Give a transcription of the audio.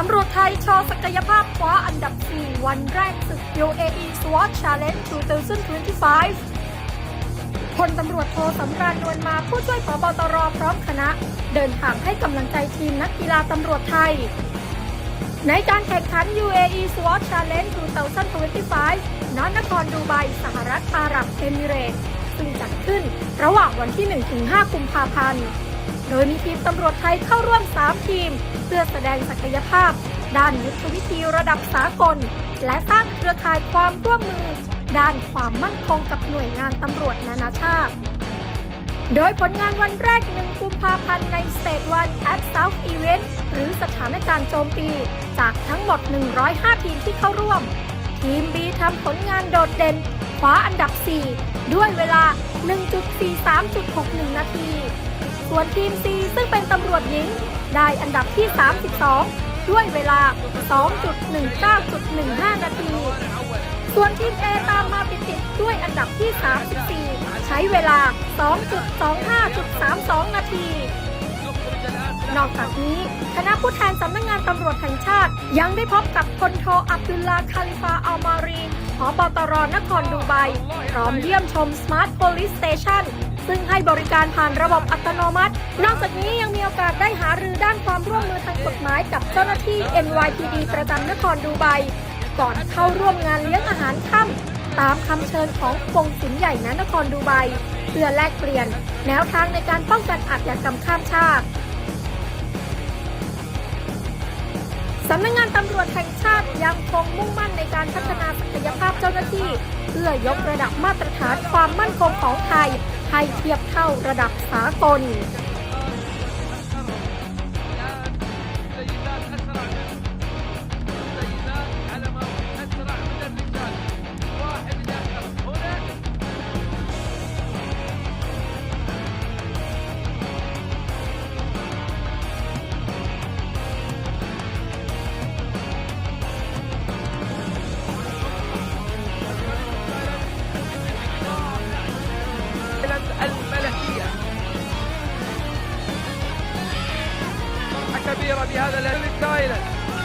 ตำรวจไทยโชว์ศักยภาพคว้าอันดับ 4 วันแรกศึก UAE SWAT Challenge 2025พลตำรวจโทสำราญนวลมาผู้ช่วยผบตรพร้อมคณะ เดินทางให้กำลังใจทีมนักกีฬาตำรวจไทย ในการแข่งขัน UAE SWAT Challenge 2025ณนครดูไบสหรัฐอาหรับเอมิเรตส์ซึ่งจัดขึ้นระหว่างวันที่ 1-5 กุมภาพันธ์ โดยมีทีมตำรวจไทยเข้าร่วม 3 ทีม เพื่อแสดงศักยภาพ ด้านยุทธวิธีระดับสากล และสร้างเครือข่ายความร่วมมือ ด้านความมั่นคงกับหน่วยงานตำรวจนานาชาติ โดยผลงานวันแรก1กุมภาพันธ์ใน State 1 at South Event หรือสถานการณ์โจมตี จากทั้งหมด 105 ทีมที่เข้าร่วม ทีม B ทำผลงานโดดเด่นคว้าอันดับ 4 ด้วยเวลา 1.43.61 นาที ส่วนทีม C ซึ่งเป็นตำรวจหญิง ได้อันดับที่ 32 ด้วยเวลา 2.19.15 นาที ส่วนทีม A ตามมาติดๆด้วยอันดับที่ 34 ใช้เวลา 2.25.32 นาที นอกจากนี้ คณะผู้แทนสำนักงานตำรวจแห่งชาติ ยังได้พบกับพลโทอับดุลลาคาลิฟาอัลมารีผบตรนครดูไบพร้อมเยี่ยมชม Smart Police Station ซึ่งให้บริการผ่านระบบอัตโนมัติ นอกจากนี้ยังมีโอกาสได้หารือด้านความร่วมมือทางกฎหมายกับเจ้าหน้าที่ NYPD ประจำนครดูไบก่อนเข้าร่วมงานเลี้ยงอาหารค่ำตามคำเชิญของกงสุลใหญ่ณนครดูไบเพื่อแลกเปลี่ยน แนวทางในการป้องกันอาชญากรรมข้ามชาติ สำนักงานตำรวจแห่งชาติยังคงมุ่งมั่นในการพัฒนาศักยภาพเจ้าหน้าที่ เพื่อยกระดับมาตรฐานความมั่นคงของไทยให้เทียบเท่าระดับสากล كبيرة بهذا الهلال تايلاند